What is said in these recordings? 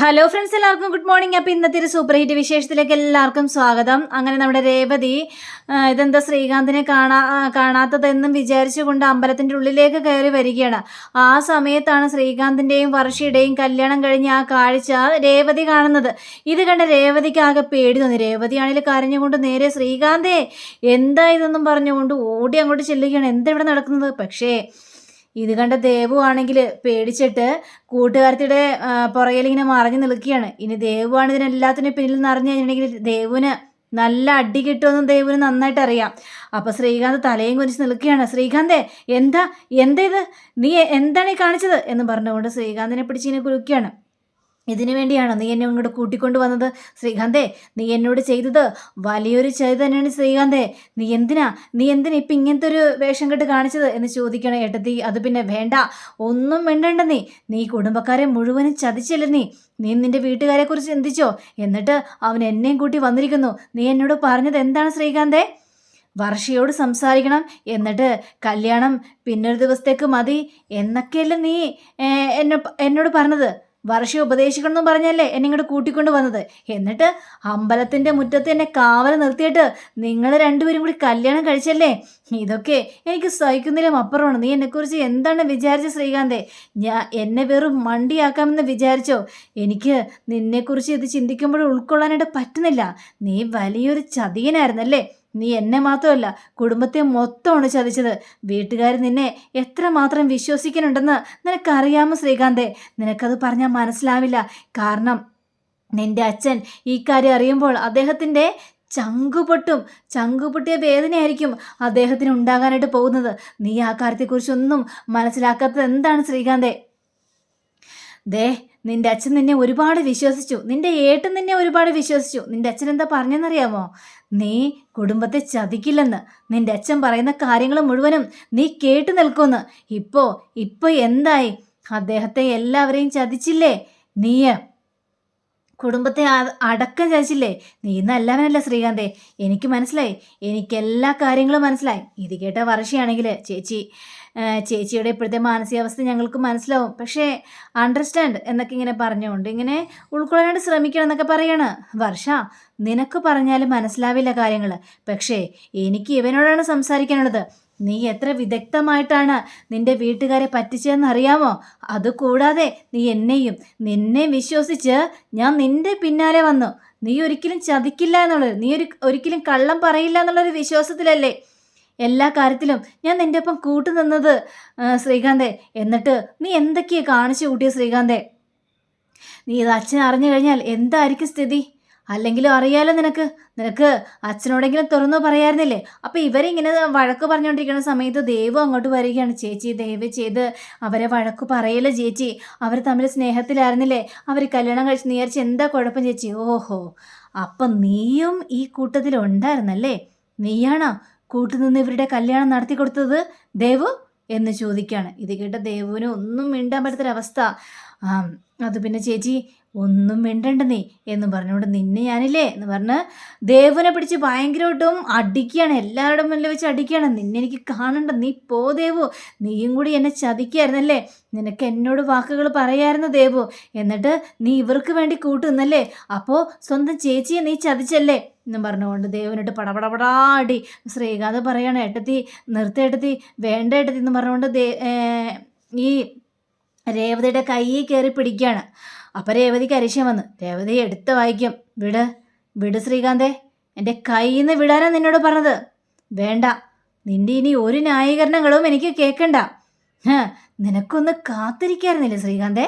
Hello friends എല്ലാവർക്കും good morning അപ്പോൾ ഇന്നത്തെ ഒരു സൂപ്പർ ഹിറ്റ് വിശേഷത്തിലേക്ക് എല്ലാവർക്കും സ്വാഗതം. അങ്ങനെ നമ്മുടെ രേവതി ഇതെന്താ ശ്രീകാന്തിനെ കാണാ കാണാത്തതെന്നും വിചാരിച്ചുകൊണ്ട് അമ്പലത്തിന്റെ ഉള്ളിലേക്ക് കയറി വരികയാണ്. ആ സമയത്താണ് ശ്രീകാന്തിന്റെയും വർഷയുടെയും കല്യാണം കഴിഞ്ഞ് ആ കാഴ്ച രേവതി കാണുന്നത്. ഇത് കണ്ട രേവതിക്ക് ആകെ പേടി തോന്നി. രേവതിയാണെങ്കിൽ കരഞ്ഞുകൊണ്ട് നേരെ ശ്രീകാന്തേ എന്താ ഇതെന്നും പറഞ്ഞുകൊണ്ട് ഓടി അങ്ങോട്ട് ചെല്ലുകയാണ്. എന്താ ഇവിടെ നടക്കുന്നത്? പക്ഷേ ഇത് കണ്ട ദേവു ആണെങ്കിൽ പേടിച്ചിട്ട് കൂട്ടുകാരത്തിയുടെ പുറകിൽ ഇങ്ങനെ മറഞ്ഞു നിൽക്കുകയാണ്. ഇനി ദേവുവാണ് ഇതിനെല്ലാത്തിനും പിന്നിൽ നിന്ന് അറിഞ്ഞു കഴിഞ്ഞിട്ടുണ്ടെങ്കിൽ ദേവുവിന് നല്ല അടി കിട്ടുമെന്നും ദേവുവിന് നന്നായിട്ട് അറിയാം. അപ്പൊ ശ്രീകാന്ത് തലയും കുനിച്ച് നിൽക്കുകയാണ്. ശ്രീകാന്തേ എന്താ എന്താ ഇത്? നീ എന്താണ് ഈ കാണിച്ചത്? എന്ന് പറഞ്ഞുകൊണ്ട് ശ്രീകാന്തിനെ പിടിച്ച് ഇങ്ങനെ കുലുക്കുകയാണ്. ഇതിനു വേണ്ടിയാണ് നീ എന്നെ ഇങ്ങോട്ട് കൂട്ടിക്കൊണ്ടു വന്നത്. ശ്രീകാന്തേ നീ എന്നോട് ചെയ്തത് വലിയൊരു ചെയ്ത് തന്നെയാണ് ശ്രീകാന്തേ. നീ എന്തിനാ നീ എന്തിനാ ഇപ്പം ഇങ്ങനത്തെ ഒരു വേഷം കെട്ട് കാണിച്ചത് എന്ന് ചോദിക്കണം ഏട്ടത്തി. അത് പിന്നെ വേണ്ട ഒന്നും വേണ്ടണ്ട നീ. നീ കുടുംബക്കാരെ മുഴുവനും ചതിച്ചില്ല നീ? നീ നിന്റെ വീട്ടുകാരെ കുറിച്ച് ചിന്തിച്ചോ? എന്നിട്ട് അവൻ എന്നെയും കൂട്ടി വന്നിരിക്കുന്നു. നീ എന്നോട് പറഞ്ഞത് എന്താണ് ശ്രീകാന്തേ? വർഷയോട് സംസാരിക്കണം എന്നിട്ട് കല്യാണം പിന്നൊരു ദിവസത്തേക്ക് മതി എന്നൊക്കെയല്ലേ നീ എന്നോട് പറഞ്ഞത്. വർഷ ഉപദേശിക്കണം എന്ന് പറഞ്ഞല്ലേ എന്നെ ഇങ്ങോട്ട് കൂട്ടിക്കൊണ്ട് വന്നത്? എന്നിട്ട് അമ്പലത്തിന്റെ മുറ്റത്ത് എന്നെ കാവൽ നിർത്തിയിട്ട് നിങ്ങൾ രണ്ടുപേരും കൂടി കല്യാണം കഴിച്ചല്ലേ? ഇതൊക്കെ എനിക്ക് സഹിക്കുന്നതിലും അപ്പുറമാണ്. നീ എന്നെക്കുറിച്ച് എന്താണ് വിചാരിച്ച ശ്രീകാന്തേ? ഞാൻ എന്നെ വെറും മണ്ടിയാക്കാമെന്ന് വിചാരിച്ചോ? എനിക്ക് നിന്നെക്കുറിച്ച് ഇത് ചിന്തിക്കുമ്പോൾ ഉൾക്കൊള്ളാനായിട്ട് പറ്റുന്നില്ല. നീ വലിയൊരു ചതിയനായിരുന്നല്ലേ? നീ എന്നെ മാത്രമല്ല കുടുംബത്തെ മൊത്തമാണ് ചതിച്ചത്. വീട്ടുകാർ നിന്നെ എത്രമാത്രം വിശ്വസിക്കുന്നുണ്ടെന്ന് നിനക്കറിയാമോ ശ്രീകാന്തേ? നിനക്കത് പറഞ്ഞാൽ മനസ്സിലാവില്ല. കാരണം നിന്റെ അച്ഛൻ ഈ കാര്യം അറിയുമ്പോൾ അദ്ദേഹത്തിന്റെ ചങ്കുപൊട്ടും ചങ്കുപൊട്ടിയ വേദനയായിരിക്കും അദ്ദേഹത്തിന് ഉണ്ടാകാനായിട്ട് പോകുന്നത്. നീ ആ കാര്യത്തെക്കുറിച്ചൊന്നും മനസ്സിലാക്കാത്തത് എന്താണ് ശ്രീകാന്തേ? ദേ നിന്റെ അച്ഛൻ നിന്നെ ഒരുപാട് വിശ്വസിച്ചു. നിന്റെ ഏട്ടൻ നിന്നെ ഒരുപാട് വിശ്വസിച്ചു. നിന്റെ അച്ഛൻ എന്താ പറഞ്ഞെന്നറിയാമോ? നീ കുടുംബത്തെ ചതിക്കില്ലെന്ന്. നിന്റെ അച്ഛൻ പറയുന്ന കാര്യങ്ങൾ മുഴുവനും നീ കേട്ടു നിൽക്കുമെന്ന്. ഇപ്പോ ഇപ്പൊ എന്തായി? അദ്ദേഹത്തെ എല്ലാവരെയും ചതിച്ചില്ലേ? നീ കുടുംബത്തെ അടക്കം ചതിച്ചില്ലേ? നീ നല്ലവനല്ല ശ്രീകാന്തേ? എനിക്ക് മനസ്സിലായി. എനിക്ക് എല്ലാ കാര്യങ്ങളും മനസ്സിലായി. ഇത് കേട്ട വർഷയാണെങ്കിൽ ചേച്ചി ചേച്ചിയുടെ ഇപ്പോഴത്തെ മാനസികാവസ്ഥ ഞങ്ങൾക്ക് മനസ്സിലാവും. പക്ഷേ അണ്ടർസ്റ്റാൻഡ് എന്നൊക്കെ ഇങ്ങനെ പറഞ്ഞുകൊണ്ട് ഇങ്ങനെ ഉൾക്കൊള്ളാനായിട്ട് ശ്രമിക്കണം എന്നൊക്കെ പറയാണ്. വർഷ നിനക്ക് പറഞ്ഞാലും മനസ്സിലാവില്ല കാര്യങ്ങൾ പക്ഷേ എനിക്ക് ഇവനോടാണ് സംസാരിക്കാനുള്ളത്. നീ എത്ര വിദഗ്ധമായിട്ടാണ് നിന്റെ വീട്ടുകാരെ പറ്റിച്ചതെന്ന് അറിയാമോ അതുകൂടാതെ നീ എന്നെയും നിന്നെ വിശ്വസിച്ച് ഞാൻ നിന്റെ പിന്നാലെ വന്നു. നീ ഒരിക്കലും ചതിക്കില്ല എന്നുള്ളത് നീ ഒരു ഒരിക്കലും കള്ളം പറയില്ല എന്നുള്ളൊരു വിശ്വാസത്തിലല്ലേ? എല്ലാ കാര്യത്തിലും ഞാൻ നിന്റെ ഒപ്പം കൂട്ടുനിന്നത് നിന്നത് ശ്രീകാന്തെ. എന്നിട്ട് നീ എന്തൊക്കെയാ കാണിച്ചു കൂട്ടിയ ശ്രീകാന്തെ? നീ ഇത് അച്ഛൻ അറിഞ്ഞു കഴിഞ്ഞാൽ എന്തായിരിക്കും സ്ഥിതി? അല്ലെങ്കിലും അറിയാലോ നിനക്ക്. നിനക്ക് അച്ഛനോടെങ്കിലും തുറന്നു പറയായിരുന്നില്ലേ? അപ്പൊ ഇവരിങ്ങനെ വഴക്ക് പറഞ്ഞുകൊണ്ടിരിക്കുന്ന സമയത്ത് ദേവു അങ്ങോട്ട് വരികയാണ്. ചേച്ചി ദയവ് ചെയ്ത് അവരെ വഴക്ക് പറയല്ലേ ചേച്ചി. അവർ തമ്മിൽ സ്നേഹത്തിലായിരുന്നില്ലേ? അവർ കല്യാണം കഴിച്ച് നീ വിചാരിച്ച് എന്താ കുഴപ്പം ചേച്ചി? ഓഹോ. അപ്പൊ നീയും ഈ കൂട്ടത്തിൽ ഉണ്ടായിരുന്നല്ലേ? നീയാണോ കൂട്ടുനിന്ന് ഇവരുടെ കല്യാണം നടത്തി കൊടുത്തത്? ദേവു എന്ന് ചോദിക്കുകയാണ്. ഇത് കേട്ട ദേവുവിന് ഒന്നും മിണ്ടാൻ പറ്റാത്തൊരവസ്ഥ. അത് പിന്നെ ചേച്ചി ഒന്നും മിണ്ടണ്ട നീ എന്ന് പറഞ്ഞുകൊണ്ട് നിന്നെ ഞാനില്ലേ എന്ന് പറഞ്ഞ് ദേവനെ പിടിച്ച് ഭയങ്കരമായിട്ടും അടിക്കുകയാണ്. എല്ലാവരുടെ മുന്നിൽ വെച്ച് അടിക്കുകയാണ്. നിന്നെ എനിക്ക് കാണണ്ട. നീ പോ ദേവു. നീയും കൂടി എന്നെ ചതിക്കായിരുന്നല്ലേ? നിനക്ക് എന്നോട് വാക്കുകൾ പറയായിരുന്നു ദേവു. എന്നിട്ട് നീ ഇവർക്ക് വേണ്ടി കൂട്ടുന്നല്ലേ? അപ്പോൾ സ്വന്തം ചേച്ചിയെ നീ ചതിച്ചല്ലേ? എന്നും പറഞ്ഞുകൊണ്ട് ദേവനിട്ട് പടപടപടാടി ശ്രീകാന്ത് പറയാണ് ഏട്ടത്തി നിർത്തേട്ടത്തി വേണ്ട ഏട്ടത്തി എന്ന് പറഞ്ഞുകൊണ്ട് ഈ രേവതിയുടെ കൈ കയറി പിടിക്കുകയാണ്. അപ്പം രേവതിക്ക് അരിശം വന്ന് രേവതി എടുത്ത് വായിക്കും. വിട്. വിട് ശ്രീകാന്തേ. എന്റെ കയ്യിൽ നിന്ന് വിടാനാ നിന്നോട് പറഞ്ഞത്. വേണ്ട. നിന്റെ ഇനി ഒരു ന്യായീകരണങ്ങളും എനിക്ക് കേൾക്കണ്ട നിനക്കൊന്ന് കാത്തിരിക്കായിരുന്നില്ലേ ശ്രീകാന്തേ?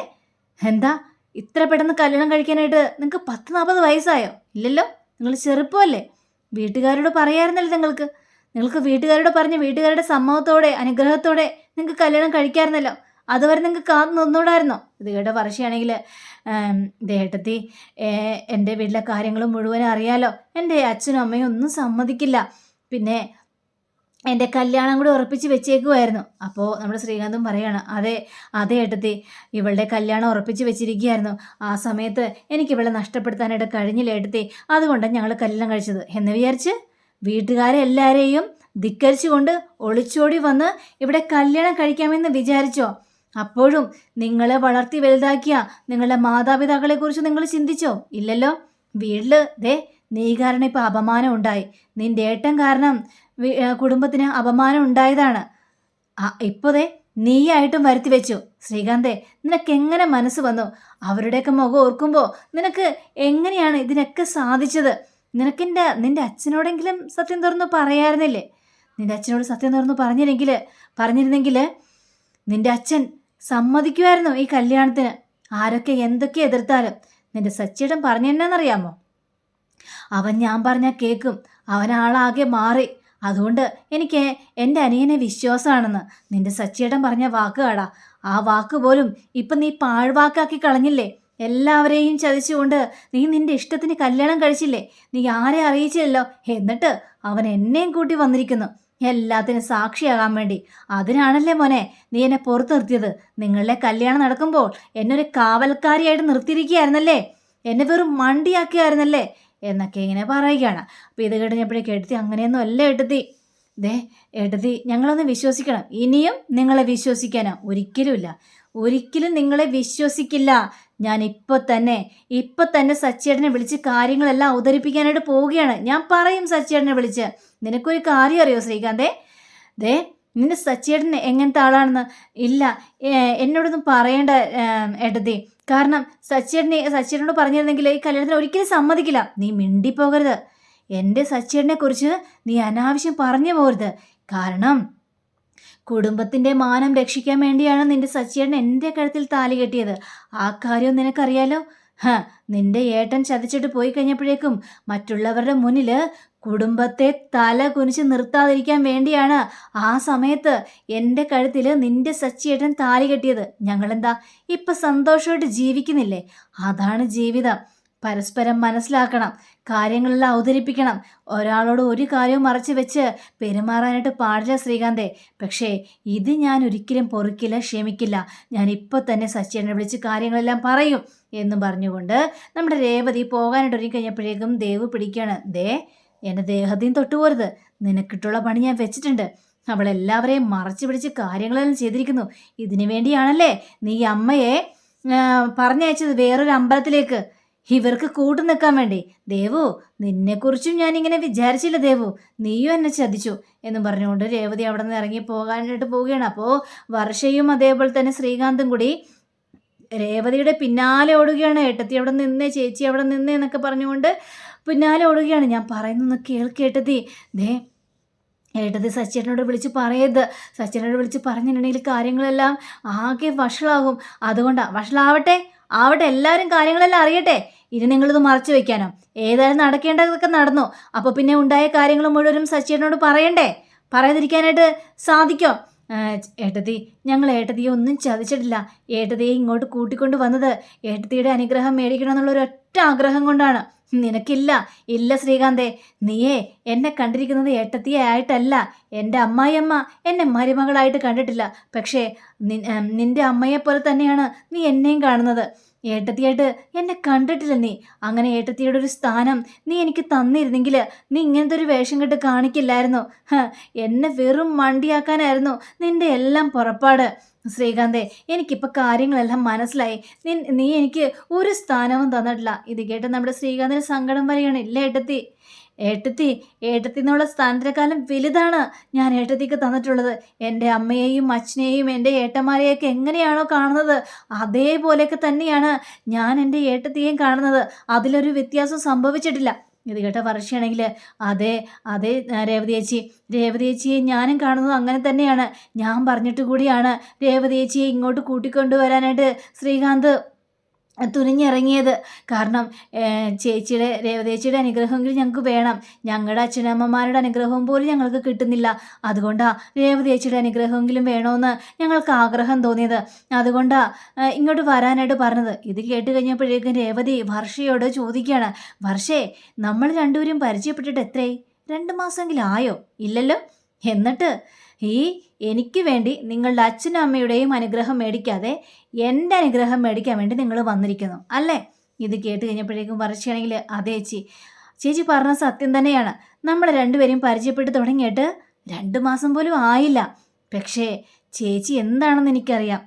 എന്താ? ഇത്ര പെട്ടെന്ന് കല്യാണം കഴിക്കാനായിട്ട് നിങ്ങൾക്ക് പത്ത് നാൽപ്പത് വയസ്സായോ? ഇല്ലല്ലോ? നിങ്ങൾ ചെറുപ്പമല്ലേ? വീട്ടുകാരോട് പറയായിരുന്നല്ലോ നിങ്ങൾക്ക്? നിങ്ങൾക്ക് വീട്ടുകാരോട് പറഞ്ഞ് വീട്ടുകാരുടെ സമ്മതത്തോടെ അനുഗ്രഹത്തോടെ നിങ്ങൾക്ക് കല്യാണം കഴിക്കാറുന്നല്ലോ അതുവരെ നിങ്ങൾക്ക് കാത്തു നിന്നൂടായിരുന്നോ? ഇത് കേട്ട വർഷയാണെങ്കിൽ ദേട്ടത്തി എന്റെ വീട്ടിലെ കാര്യങ്ങൾ മുഴുവൻ അറിയാലോ. എന്റെ അച്ഛനും അമ്മയും ഒന്നും സമ്മതിക്കില്ല. പിന്നെ എന്റെ കല്യാണം കൂടി ഉറപ്പിച്ച് വെച്ചേക്കുമായിരുന്നു അപ്പോൾ നമ്മുടെ ശ്രീകാന്തും പറയാണ് അതെ അതെ ഏട്ടത്തി ഇവളുടെ കല്യാണം ഉറപ്പിച്ച് വെച്ചിരിക്കുകയായിരുന്നു. ആ സമയത്ത് എനിക്ക് ഇവളെ നഷ്ടപ്പെടുത്താനായിട്ട് കഴിഞ്ഞില്ല ഏട്ടത്തി. അതുകൊണ്ടാണ് ഞങ്ങൾ കല്യാണം കഴിച്ചത്. എന്ന് വിചാരിച്ച് വീട്ടുകാരെല്ലാവരെയും ധിക്കരിച്ചുകൊണ്ട് ഒളിച്ചോടി വന്ന് ഇവിടെ കല്യാണം കഴിക്കാമെന്ന് വിചാരിച്ചോ? അപ്പോഴും നിങ്ങളെ വളർത്തി വലുതാക്കിയ നിങ്ങളുടെ മാതാപിതാക്കളെക്കുറിച്ച് നിങ്ങൾ ചിന്തിച്ചോ? ഇല്ലല്ലോ? വീട്ടിൽ ദേ നീ കാരണം അപമാനം ഉണ്ടായി. നിന്റെ ഏട്ടൻ കാരണം കുടുംബത്തിന് അപമാനം ഉണ്ടായതാണ്. ഇപ്പോൾ ദേ നീയായിട്ടും വരുത്തി വെച്ചു. ശ്രീകാന്തേ നിനക്ക് എങ്ങനെ മനസ്സ് വന്നു? അവരുടെയൊക്കെ മുഖം ഓർക്കുമ്പോൾ നിനക്ക് എങ്ങനെയാണ് ഇതിനൊക്കെ സാധിച്ചത്? നിനക്കിന്റെ നിന്റെ അച്ഛനോടെങ്കിലും സത്യം തുറന്നു പറയായിരുന്നില്ലേ? നിന്റെ അച്ഛനോട് സത്യം തുറന്നു പറഞ്ഞില്ലെങ്കിൽ പറഞ്ഞിരുന്നെങ്കിൽ നിന്റെ അച്ഛൻ സമ്മതിക്കുമായിരുന്നു ഈ കല്യാണത്തിന്. ആരൊക്കെ എന്തൊക്കെ എതിർത്താലും നിന്റെ സച്ചിയുടെ പറഞ്ഞെന്നറിയാമോ അവൻ ഞാൻ പറഞ്ഞ കേൾക്കും അവനാളാകെ മാറി. അതുകൊണ്ട് എനിക്ക് എന്റെ അനിയനെ വിശ്വാസമാണെന്ന് നിന്റെ സച്ചിയേട്ടൻ പറഞ്ഞ വാക്ക് കാടാ. ആ വാക്ക് പോലും ഇപ്പം നീ പാഴ്വാക്കാക്കി കളഞ്ഞില്ലേ? എല്ലാവരെയും ചതിച്ചുകൊണ്ട് നീ നിന്റെ ഇഷ്ടത്തിന് കല്യാണം കഴിച്ചില്ലേ? നീ ആരെ അറിയിച്ചില്ലല്ലോ? എന്നിട്ട് അവൻ എന്നെയും കൂട്ടി വന്നിരിക്കുന്നു. എല്ലാത്തിനും സാക്ഷിയാകാൻ വേണ്ടി. അതിനാണല്ലേ മോനെ നീ എന്നെ പുറത്തു നിർത്തിയത് നിങ്ങളുടെ കല്യാണം നടക്കുമ്പോൾ എന്നെ ഒരു കാവൽക്കാരിയായിട്ട് നിർത്തിയിരിക്കുകയായിരുന്നല്ലേ? എന്നെ വെറും മണ്ടിയാക്കിയായിരുന്നല്ലേ? എന്നൊക്കെ ഇങ്ങനെ പറയുകയാണ്. അപ്പോൾ ഇത് കഴിഞ്ഞപ്പോഴേക്ക് എടുത്തി അങ്ങനെയൊന്നും അല്ല എടുത്തി ദേ എടുത്തി ഞങ്ങളൊന്ന് വിശ്വസിക്കണം. ഇനിയും നിങ്ങളെ വിശ്വസിക്കാനോ. ഒരിക്കലുമില്ല ഒരിക്കലും നിങ്ങളെ വിശ്വസിക്കില്ല. ഞാൻ ഇപ്പോൾ തന്നെ ഇപ്പോൾ തന്നെ സച്ചേട്ടനെ വിളിച്ച് കാര്യങ്ങളെല്ലാം അവതരിപ്പിക്കാനായിട്ട് പോവുകയാണ്. ഞാൻ പറയും സച്ചേട്ടനെ വിളിച്ച്. നിനക്കൊരു കാര്യം അറിയോ ശ്രീകാന്തേ? ദേ നിന്റെ സച്ചേട്ടൻ എങ്ങനത്തെ ആളാണെന്ന് ഇല്ല എന്നോടൊന്നും പറയേണ്ട എടുത്തി കാരണം സച്ചേട്ടനെ സച്ചേട്ടനോട് പറഞ്ഞിരുന്നെങ്കിൽ ഈ കല്യാണത്തിന് ഒരിക്കലും സമ്മതിക്കില്ല. നീ മിണ്ടിപ്പോകരുത്. എന്റെ സച്ചേട്ടനെ കുറിച്ച് നീ അനാവശ്യം പറഞ്ഞു പോകരുത്. കാരണം കുടുംബത്തിന്റെ മാനം രക്ഷിക്കാൻ വേണ്ടിയാണ് നിന്റെ സച്ചേട്ടൻ എന്റെ കഴുത്തിൽ താലി കെട്ടിയത്. ആ കാര്യം നിനക്കറിയാലോ? ഹ നിന്റെ ഏട്ടൻ ചതിച്ചിട്ട് പോയി കഴിഞ്ഞപ്പോഴേക്കും മറ്റുള്ളവരുടെ മുന്നിൽ കുടുംബത്തെ തല കുനിച്ച് നിർത്താതിരിക്കാൻ വേണ്ടിയാണ് ആ സമയത്ത് എന്റെ കഴുത്തിൽ നിന്റെ സച്ചിയേട്ടൻ താലി കെട്ടിയത്. ഞങ്ങളെന്താ ഇപ്പം സന്തോഷമായിട്ട് ജീവിക്കുന്നില്ലേ? അതാണ് ജീവിതം. പരസ്പരം മനസ്സിലാക്കണം കാര്യങ്ങളെല്ലാം അവതരിപ്പിക്കണം. ഒരാളോട് ഒരു കാര്യവും മറച്ചു വെച്ച് പെരുമാറാനായിട്ട് പാടില്ല ശ്രീകാന്തേ. പക്ഷേ ഇത് ഞാൻ ഒരിക്കലും പൊറുക്കില്ല ക്ഷമിക്കില്ല. ഞാൻ ഇപ്പോൾ തന്നെ സച്ചിനെ വിളിച്ച് കാര്യങ്ങളെല്ലാം പറയും എന്ന് പറഞ്ഞുകൊണ്ട് നമ്മുടെ രേവതി പോകാനായിട്ട് ഒരുങ്ങി കഴിഞ്ഞപ്പോഴേക്കും ദേവ് പിടിക്കുകയാണ്. ദേ എന്റെ ദേഹത്തെയും തൊട്ടുപോരുത് നിനക്കിട്ടുള്ള പണി ഞാൻ വെച്ചിട്ടുണ്ട്. അവൾ എല്ലാവരെയും മറച്ചു പിടിച്ച് കാര്യങ്ങളെല്ലാം ചെയ്തിരിക്കുന്നു. ഇതിനു വേണ്ടിയാണല്ലേ നീ അമ്മയെ പറഞ്ഞയച്ചത് വേറൊരു അമ്പലത്തിലേക്ക്? ഇവർക്ക് കൂട്ടു നിൽക്കാൻ വേണ്ടി ദേവു നിന്നെക്കുറിച്ചും ഞാൻ ഇങ്ങനെ വിചാരിച്ചില്ല ദേവു. നീയും എന്നെ ചതിച്ചു എന്ന് പറഞ്ഞുകൊണ്ട് രേവതി അവിടെ നിന്ന് ഇറങ്ങി പോകാനായിട്ട് പോവുകയാണ്. അപ്പോൾ വർഷയും അതേപോലെ തന്നെ ശ്രീകാന്തും കൂടി രേവതിയുടെ പിന്നാലെ ഓടുകയാണ്. ഏട്ടത്തി അവിടെ നിന്നേ ചേച്ചി അവിടെ നിന്നേ എന്നൊക്കെ പറഞ്ഞുകൊണ്ട് പിന്നാലെ ഓടുകയാണ്. ഞാൻ പറയുന്നൊന്ന് കേൾക്കേട്ടത്തി ദേ ഏട്ടത്തി സച്ചിനോട് വിളിച്ച് പറയരുത്. സച്ചിനോട് വിളിച്ച് പറഞ്ഞിട്ടുണ്ടെങ്കിൽ കാര്യങ്ങളെല്ലാം ആകെ വഷളാകും. അതുകൊണ്ടാണ് വഷളാവട്ടെ. ആവട്ടെ എല്ലാവരും കാര്യങ്ങളെല്ലാം അറിയട്ടെ. ഇനി നിങ്ങളിത് മറച്ചു വെക്കാനോ. ഏതായാലും നടക്കേണ്ടതൊക്കെ നടന്നോ. അപ്പോൾ പിന്നെ ഉണ്ടായ കാര്യങ്ങൾ മുഴുവനും സച്ചിയേട്ടനോട് പറയണ്ടേ? പറയാതിരിക്കാനായിട്ട് സാധിക്കോ? ഏട്ടത്തി ഞങ്ങൾ ഏട്ടത്തിയെ ഒന്നും ചതിച്ചിട്ടില്ല. ഏട്ടത്തിയെ ഇങ്ങോട്ട് കൂട്ടിക്കൊണ്ട് വന്നത് ഏട്ടത്തിയുടെ അനുഗ്രഹം മേടിക്കണമെന്നുള്ള ഒരൊറ്റ ആഗ്രഹം കൊണ്ടാണ്. നിനക്കില്ല. ഇല്ല ശ്രീകാന്തേ. നീയേ എന്നെ കണ്ടിരിക്കുന്നത് ഏട്ടത്തിയെ ആയിട്ടല്ല എന്റെ അമ്മായിയമ്മ എന്നെ മരുമകളായിട്ട് കണ്ടിട്ടില്ല. പക്ഷേ നിന്റെ അമ്മയെപ്പോലെ തന്നെയാണ് നീ എന്നെയും കാണുന്നത്. ഏട്ടത്തിയായിട്ട് എന്നെ കണ്ടിട്ടില്ല നീ. അങ്ങനെ ഏട്ടത്തിയുടെ ഒരു സ്ഥാനം നീ എനിക്ക് തന്നിരുന്നെങ്കിൽ നീ ഇങ്ങനത്തെ ഒരു വേഷം കെട്ട് കാണിക്കില്ലായിരുന്നു. എന്നെ വെറും മണ്ടിയാക്കാനായിരുന്നു നിന്റെ എല്ലാം പുറപ്പാട്. ശ്രീകാന്തേ എനിക്കിപ്പോൾ കാര്യങ്ങളെല്ലാം മനസ്സിലായി. നീ നീ എനിക്ക് ഒരു സ്ഥാനവും തന്നിട്ടില്ല. ഇത് കേട്ട് നമ്മുടെ ശ്രീകാന്തിന് സങ്കടം വരികയാണ്. ഇല്ല ഏട്ടത്തി. ഏട്ടത്തി ഏട്ടത്തി എന്നുള്ള സ്ഥാനത്തിനെക്കാളും വലുതാണ് ഞാൻ ഏട്ടത്തിക്ക് തന്നിട്ടുള്ളത്. എന്റെ അമ്മയെയും അച്ഛനെയും എന്റെ ഏട്ടന്മാരെയൊക്കെ എങ്ങനെയാണോ കാണുന്നത് അതേപോലെയൊക്കെ തന്നെയാണ് ഞാൻ എന്റെ ഏട്ടത്തിയെയും കാണുന്നത്. അതിലൊരു വ്യത്യാസം സംഭവിച്ചിട്ടില്ല. ഇത് കേട്ട വർഷയാണെങ്കിൽ അതെ അതെ രേവതി ചേച്ചി. രേവതി ചേച്ചിയെ ഞാനും കാണുന്നത് അങ്ങനെ തന്നെയാണ്. ഞാൻ പറഞ്ഞിട്ട് കൂടിയാണ്. രേവതി ചേച്ചിയെ ഇങ്ങോട്ട് കൂട്ടിക്കൊണ്ടുവരാനായിട്ട് ശ്രീകാന്ത് തുനിഞ്ഞിറങ്ങിയത്. കാരണം ചേച്ചിയുടെ രേവതേച്ചിയുടെ അനുഗ്രഹമെങ്കിലും ഞങ്ങൾക്ക് വേണം. ഞങ്ങളുടെ അച്ഛനമ്മമാരുടെ അനുഗ്രഹവും പോലും ഞങ്ങൾക്ക് കിട്ടുന്നില്ല. അതുകൊണ്ടാണ് രേവതേച്ചിയുടെ അനുഗ്രഹമെങ്കിലും വേണമെന്ന് ഞങ്ങൾക്ക് ആഗ്രഹം തോന്നിയത്. അതുകൊണ്ടാണ് ഇങ്ങോട്ട് വരാനായിട്ട് പറഞ്ഞത്. ഇത് കേട്ട് കഴിഞ്ഞപ്പോഴേക്കും രേവതി വർഷയോട് ചോദിക്കുകയാണ്. വർഷേ നമ്മൾ രണ്ടുപേരും പരിചയപ്പെട്ടിട്ട് എത്രയായി? രണ്ട് മാസമെങ്കിലും ആയോ? ഇല്ലല്ലോ? എന്നിട്ട് ഈ എനിക്ക് വേണ്ടി നിങ്ങളുടെ അച്ഛനും അമ്മയുടെയും അനുഗ്രഹം മേടിക്കാതെ എന്റെ അനുഗ്രഹം മേടിക്കാൻ വേണ്ടി നിങ്ങൾ വന്നിരിക്കുന്നു അല്ലേ? ഇത് കേട്ട് കഴിഞ്ഞപ്പോഴേക്കും വർഷയാണെങ്കിൽ അതെ ചേച്ചി. ചേച്ചി പറഞ്ഞ സത്യം തന്നെയാണ്. നമ്മൾ രണ്ടുപേരും പരിചയപ്പെട്ട് തുടങ്ങിയിട്ട് രണ്ട് മാസം പോലും ആയില്ല. പക്ഷേ ചേച്ചി എന്താണെന്ന് എനിക്കറിയാം.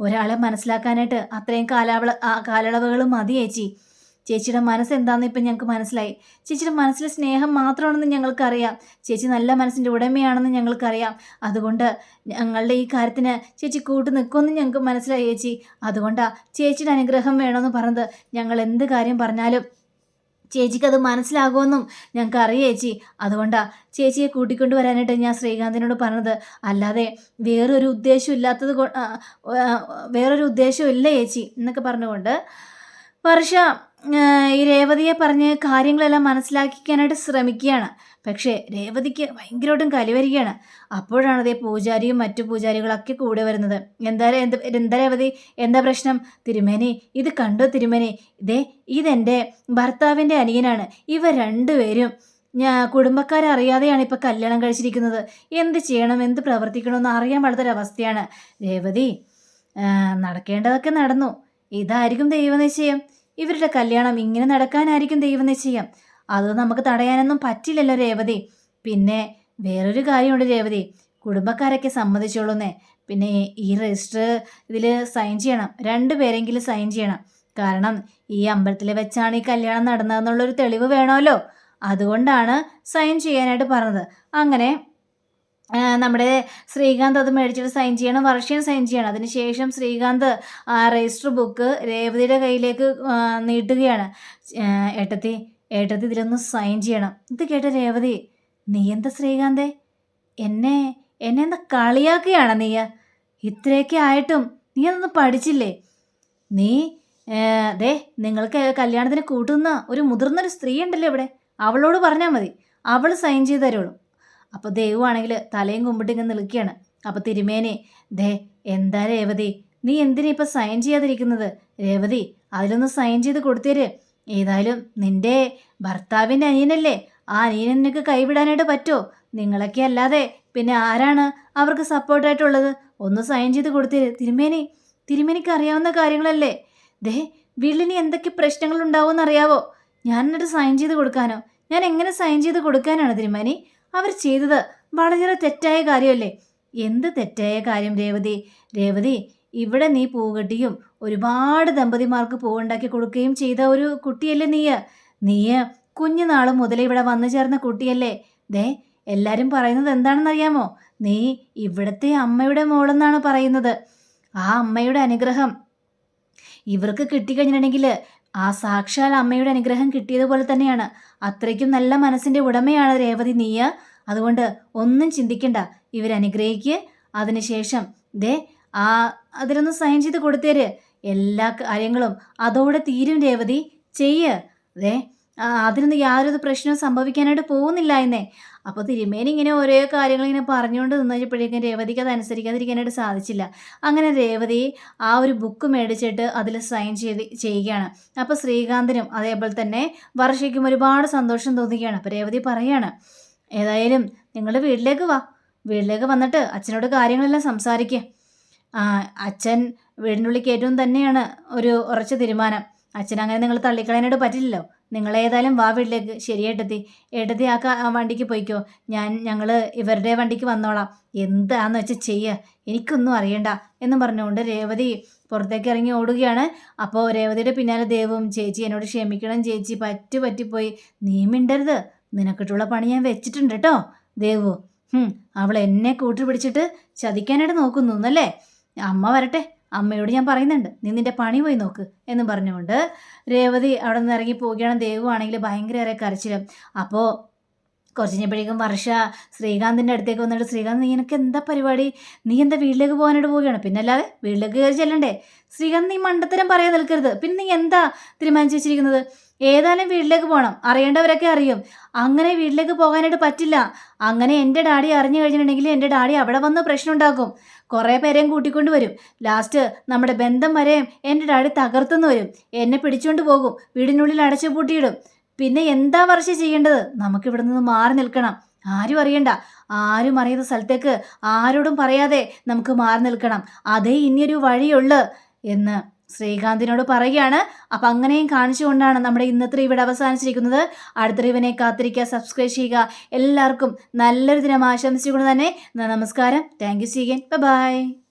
ഒരാളെ മനസ്സിലാക്കാനായിട്ട് അത്രയും കാലാവള കാലയളവുകൾ മതി ചേച്ചി. ചേച്ചിയുടെ മനസ്സ് എന്താണെന്ന് ഇപ്പം ഞങ്ങൾക്ക് മനസ്സിലായി. ചേച്ചിയുടെ മനസ്സിലെ സ്നേഹം മാത്രമാണെന്ന് ഞങ്ങൾക്കറിയാം. ചേച്ചി നല്ല മനസ്സിന്റെ ഉടമയാണെന്ന് ഞങ്ങൾക്കറിയാം. അതുകൊണ്ട് ഞങ്ങളുടെ ഈ കാര്യത്തിന് ചേച്ചി കൂട്ട് നിൽക്കുമെന്ന് ഞങ്ങൾക്ക് മനസ്സിലായി ചേച്ചി. അതുകൊണ്ടാണ് ചേച്ചിയുടെ അനുഗ്രഹം വേണമെന്ന് പറഞ്ഞത്. ഞങ്ങൾ എന്ത് കാര്യം പറഞ്ഞാലും ചേച്ചിക്കത് മനസ്സിലാകുമെന്നും ഞങ്ങൾക്ക് അറിയാം ചേച്ചി. അതുകൊണ്ടാണ് ചേച്ചിയെ കൂട്ടിക്കൊണ്ട് വരാനായിട്ട് ഞാൻ ശ്രീകാന്തിനോട് പറഞ്ഞത്. അല്ലാതെ വേറൊരു ഉദ്ദേശം ഇല്ലാത്തത് വേറൊരു ഉദ്ദേശവും ഇല്ല ചേച്ചി എന്നൊക്കെ പറഞ്ഞുകൊണ്ട്. വർഷ ഈ രേവതിയെ പറഞ്ഞ് കാര്യങ്ങളെല്ലാം മനസ്സിലാക്കിക്കാനായിട്ട് ശ്രമിക്കുകയാണ്. പക്ഷേ രേവതിക്ക് ഭയങ്കരമായിട്ടും കലിവരികയാണ് അപ്പോഴാണ് അതേ പൂജാരിയും മറ്റു പൂജാരികളൊക്കെ കൂടെ വരുന്നത്. എന്താ എന്ത് എന്താ രേവതി? എന്താ പ്രശ്നം? തിരുമേനി ഇത് കണ്ടോ തിരുമേനി? ഇതേ ഇതെന്റെ ഭർത്താവിന്റെ അനിയനാണ്. ഇവ രണ്ടുപേരും ഞാൻ കുടുംബക്കാരറിയാതെയാണ് ഇപ്പം കല്യാണം കഴിച്ചിരിക്കുന്നത്. എന്ത് ചെയ്യണം? എന്ത് പ്രവർത്തിക്കണമെന്ന് അറിയാൻ പാടാത്തൊരവസ്ഥയാണ് രേവതി നടക്കേണ്ടതൊക്കെ നടന്നു. ഇതായിരിക്കും ദൈവനിശ്ചയം. ഇവരുടെ കല്യാണം ഇങ്ങനെ നടക്കാനായിരിക്കും ദൈവം നിശ്ചയം. അത് നമുക്ക് തടയാനൊന്നും പറ്റില്ലല്ലോ രേവതി. പിന്നെ വേറൊരു കാര്യമുണ്ട് രേവതി. കുടുംബക്കാരൊക്കെ സമ്മതിച്ചോളൂന്നേ. പിന്നെ ഈ രജിസ്റ്റർ ഇതിൽ സൈൻ ചെയ്യണം. രണ്ട് പേരെങ്കിലും സൈൻ ചെയ്യണം. കാരണം ഈ അമ്പലത്തിൽ വെച്ചാണ് ഈ കല്യാണം നടന്നതെന്നുള്ളൊരു തെളിവ് വേണമല്ലോ. അതുകൊണ്ടാണ് സൈൻ ചെയ്യാനായിട്ട് പറഞ്ഞത്. അങ്ങനെ നമ്മുടെ ശ്രീകാന്ത് അത് മേടിച്ചിട്ട് സൈൻ ചെയ്യണം. വർഷയും സൈൻ ചെയ്യണം. അതിനുശേഷം ശ്രീകാന്ത് ആ രജിസ്റ്റർ ബുക്ക് രേവതിയുടെ കയ്യിലേക്ക് നീട്ടുകയാണ്. ഏട്ടത്തി ഏട്ടത്തി ഇതിലൊന്ന് സൈൻ ചെയ്യണം. ഇത് കേട്ട രേവതി നീ എന്താ ശ്രീകാന്തേ? എന്നെ എന്നെ എന്താ കളിയാക്കുകയാണ് നീ? ഇത്രയൊക്കെ ആയിട്ടും നീ അതൊന്നും പഠിച്ചില്ലേ? നീ ദേ നിങ്ങൾക്ക് കല്യാണത്തിന് കൂട്ടുന്ന ഒരു മുതിർന്നൊരു സ്ത്രീ ഉണ്ടല്ലോ ഇവിടെ. അവളോട് പറഞ്ഞാൽ മതി. അവൾ സൈൻ ചെയ്ത് തരുള്ളൂ. അപ്പോൾ ദൈവമാണെങ്കിൽ തലയും കുമ്പിട്ട് ഇങ്ങനെ നിൽക്കുകയാണ്. അപ്പോൾ തിരുമേനെ ദേ എന്താ രേവതി? നീ എന്തിനാ ഇപ്പം സൈൻ ചെയ്യാതിരിക്കുന്നത്? രേവതി അതിലൊന്ന് സൈൻ ചെയ്ത് കൊടുത്തേര്. ഏതായാലും നിന്റെ ഭർത്താവിന്റെ അനിയനല്ലേ? ആ അനിയനെ നിനക്ക് കൈവിടാനായിട്ട് പറ്റുമോ? നിങ്ങളൊക്കെ അല്ലാതെ പിന്നെ ആരാണ് അവർക്ക് സപ്പോർട്ടായിട്ടുള്ളത് ഒന്ന് സൈൻ ചെയ്ത് കൊടുത്തേര്. തിരുമേനി തിരുമേനിക്ക് അറിയാവുന്ന കാര്യങ്ങളല്ലേ? ദേ വീട്ടിലിനി എന്തൊക്കെ പ്രശ്നങ്ങൾ ഉണ്ടാവുമെന്ന് അറിയാവോ? ഞാൻ എന്നിട്ട് സൈൻ ചെയ്ത് കൊടുക്കാനോ? ഞാൻ എങ്ങനെ സൈൻ ചെയ്ത് കൊടുക്കാനാണ് തിരുമേനി? അവർ ചെയ്തത് വളരെ തെറ്റായ കാര്യമല്ലേ? എന്ത് തെറ്റായ കാര്യം രേവതി? രേവതി ഇവിടെ നീ പൂകെട്ടിയും ഒരുപാട് ദമ്പതിമാർക്ക് പൂവുണ്ടാക്കി കൊടുക്കുകയും ചെയ്ത ഒരു കുട്ടിയല്ലേ നീയ? നീയ കുഞ്ഞുനാൾ മുതലേ ഇവിടെ വന്നു ചേർന്ന കുട്ടിയല്ലേ? ദേ എല്ലാവരും പറയുന്നത് എന്താണെന്നറിയാമോ? നീ ഇവിടുത്തെ അമ്മയുടെ മോളെന്നാണ് പറയുന്നത്. ആ അമ്മയുടെ അനുഗ്രഹം. ഇവർക്ക് കിട്ടിക്കഴിഞ്ഞിട്ടുണ്ടെങ്കിൽ ആ സാക്ഷാൽ അമ്മയുടെ അനുഗ്രഹം കിട്ടിയതുപോലെ തന്നെയാണ്. അത്രയ്ക്കും നല്ല മനസ്സിന്റെ ഉടമയാണ് രേവതി. നീയ അതുകൊണ്ട് ഒന്നും ചിന്തിക്കണ്ട. ഇവരനുഗ്രഹിക്ക്. അതിനുശേഷം ദേ ആ അതിലൊന്ന് സൈൻ ചെയ്ത് കൊടുത്തേര്. എല്ലാ കാര്യങ്ങളും അതോടെ തീരും രേവതി. ചെയ്യ്. ദേ അതിനൊന്നും യാതൊരു പ്രശ്നവും സംഭവിക്കാനായിട്ട് പോകുന്നില്ല എന്നേ. അപ്പോൾ തിരുമേനി ഇങ്ങനെ ഓരോ കാര്യങ്ങൾ ഇങ്ങനെ പറഞ്ഞുകൊണ്ട് നിന്നപ്പോഴേക്കും രേവതിക്ക് അത് അനുസരിക്കാതിരിക്കാനായിട്ട് സാധിച്ചില്ല. അങ്ങനെ രേവതി ആ ഒരു ബുക്ക് മേടിച്ചിട്ട് അതിൽ സൈൻ ചെയ്ത് ചെയ്യുകയാണ്. അപ്പോൾ ശ്രീകാന്തിനും അതേപോലെ തന്നെ വർഷയ്ക്കും ഒരുപാട് സന്തോഷം തോന്നുകയാണ്. അപ്പോൾ രേവതി പറയാണ് ഏതായാലും നിങ്ങളുടെ വീട്ടിലേക്ക് വാ. വീട്ടിലേക്ക് വന്നിട്ട് അച്ഛനോട് കാര്യങ്ങളെല്ലാം സംസാരിക്കുക അച്ഛൻ വീടിന്റെ ഉള്ളിൽ കയറ്റവും തന്നെയാണ് ഒരു ഉറച്ച തീരുമാനം. അച്ഛൻ അങ്ങനെ നിങ്ങൾ തള്ളിക്കളയാനായിട്ട് പറ്റില്ലല്ലോ. നിങ്ങൾ ഏതായാലും വാ വീട്ടിലേക്ക്. ശരി ഏട്ടത്തി ഏട്ടത്തി ആ വണ്ടിക്ക് പോയിക്കോ. ഞാൻ ഞങ്ങൾ ഇവരുടെ വണ്ടിക്ക് വന്നോളാം. എന്താന്ന് വെച്ചാൽ ചെയ്യുക എനിക്കൊന്നും അറിയണ്ട എന്ന് പറഞ്ഞുകൊണ്ട് രേവതി പുറത്തേക്ക് ഇറങ്ങി ഓടുകയാണ്. അപ്പോൾ രേവതിയുടെ പിന്നാലെ ദേവും ചേച്ചി എന്നോട് ക്ഷമിക്കണം ചേച്ചി. പറ്റു പറ്റിപ്പോയി. നീ മിണ്ടരുത്. നിനക്കിട്ടുള്ള പണി ഞാൻ വെച്ചിട്ടുണ്ട് കേട്ടോ. ദേവു അവൾ എന്നെ കൂട്ടി പിടിച്ചിട്ട് ചതിക്കാനായിട്ട് നോക്കുന്നു എന്നല്ലേ? അമ്മ വരട്ടെ അമ്മയോട് ഞാൻ പറയുന്നുണ്ട്. നീ നിന്റെ പണി പോയി നോക്ക് എന്ന് പറഞ്ഞുകൊണ്ട് രേവതി അവിടെ നിന്ന് ഇറങ്ങി പോവുകയാണ്. ദേവു ആണെങ്കിൽ ഭയങ്കര ഏറെ കരച്ചിലും. അപ്പോൾ കുറച്ച് വർഷ ശ്രീകാന്തിന്റെ അടുത്തേക്ക് വന്നിട്ട് ശ്രീകാന്ത് നീ എനിക്ക് എന്താ പരിപാടി? നീ എന്താ വീട്ടിലേക്ക് പോകാനായിട്ട് പോവുകയാണ്? പിന്നെ അല്ലാതെ വീട്ടിലേക്ക് കയറി ചെല്ലണ്ടേ? ശ്രീകാന്ത് നീ മണ്ടത്തരം പറയാൻ നിൽക്കരുത്. പിന്നെ നീ എന്താ തീരുമാനിച്ചു വെച്ചിരിക്കുന്നത്? ഏതായാലും വീട്ടിലേക്ക് പോകണം അറിയേണ്ടവരൊക്കെ അറിയും. അങ്ങനെ വീട്ടിലേക്ക് പോകാനായിട്ട് പറ്റില്ല. അങ്ങനെ എന്റെ ഡാഡി അറിഞ്ഞു കഴിഞ്ഞിട്ടുണ്ടെങ്കിൽ എന്റെ ഡാഡി അവിടെ വന്ന് പ്രശ്നം ഉണ്ടാക്കും കുറേ പേരെയും കൂട്ടിക്കൊണ്ട് വരും. ലാസ്റ്റ് നമ്മുടെ ബന്ധം വരെയും എന്റെ ഡാഡി തകർത്തുനിന്ന് വരും. എന്നെ പിടിച്ചുകൊണ്ട് പോകും. വീടിനുള്ളിൽ അടച്ചു പൂട്ടിയിടും. പിന്നെ എന്താ വർഷ ചെയ്യേണ്ടത്? നമുക്ക് ഇവിടെ നിന്ന് മാറി നിൽക്കണം. ആരും അറിയണ്ട. ആരും അറിയാത്ത സ്ഥലത്തേക്ക് ആരോടും പറയാതെ നമുക്ക് മാറി നിൽക്കണം. അതേ ഇനിയൊരു വഴിയുള്ളു എന്ന് ശ്രീകാന്തിനോട് പറയുകയാണ്. അപ്പം അങ്ങനെയും കാണിച്ചുകൊണ്ടാണ് നമ്മുടെ ഇന്നത്തെ ഇവിടെ അവസാനിച്ചിരിക്കുന്നത്. അടുത്ത ഇവനെ കാത്തിരിക്കുക സബ്സ്ക്രൈബ് ചെയ്യുക. എല്ലാവർക്കും നല്ലൊരു ദിനം ആശംസിച്ചുകൊണ്ട് തന്നെ നമസ്കാരം. Thank you സീഗൻ by